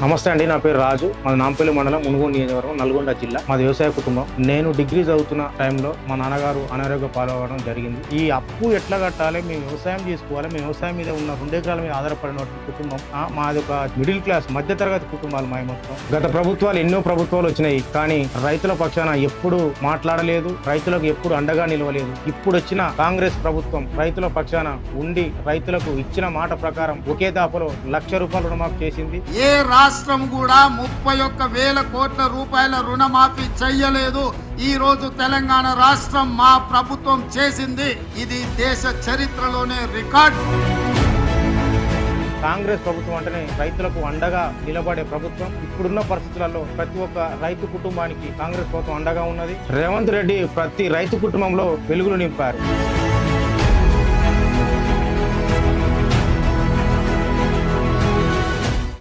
నమస్తే అండి నా పేరు రాజు. మాది నాంపల్లి మండలం మునుగోడు నియోజకవర్గం నల్గొండ జిల్లా. మాది వ్యవసాయ కుటుంబం. నేను డిగ్రీ చదువుతున్న టైంలో మా నాన్నగారు అనారోగ్య పాలవడం జరిగింది. ఈ అప్పు ఎట్లా కట్టాలి మేము వ్యవసాయం చేసుకోవాలి మేము వ్యవసాయం మీద ఉన్న రెండు ఎకరాల మీద ఆధారపడిన కుటుంబం. మాది ఒక మిడిల్ క్లాస్ మధ్య తరగతి కుటుంబాలు మా మొత్తం. గత ప్రభుత్వాలు ఎన్నో ప్రభుత్వాలు వచ్చినాయి. కానీ రైతుల పక్షాన ఎప్పుడు మాట్లాడలేదు రైతులకు ఎప్పుడు అండగా నిలవలేదు. ఇప్పుడు వచ్చిన కాంగ్రెస్ ప్రభుత్వం రైతుల పక్షాన ఉండి రైతులకు ఇచ్చిన మాట ప్రకారం ఒకే దాపలో లక్ష రూపాయలు రుణమాఫీ చేసింది. ఏ రాష్ట్రం కూడా ముప్పై ఒక్క వేల కోట్ల రూపాయల రుణమాఫీ చెయ్యలేదు. ఈ రోజు తెలంగాణ రాష్ట్రం మా ప్రభుత్వం చేసింది. ఇది దేశ చరిత్రలోనే రికార్డ్. కాంగ్రెస్ ప్రభుత్వం అంటేనే రైతులకు అండగా నిలబడే ప్రభుత్వం. ఇప్పుడున్న పరిస్థితులలో ప్రతి ఒక్క రైతు కుటుంబానికి కాంగ్రెస్ ప్రభుత్వం అండగా ఉన్నది. రేవంత్ రెడ్డి ప్రతి రైతు కుటుంబంలో వెలుగులు నింపారు.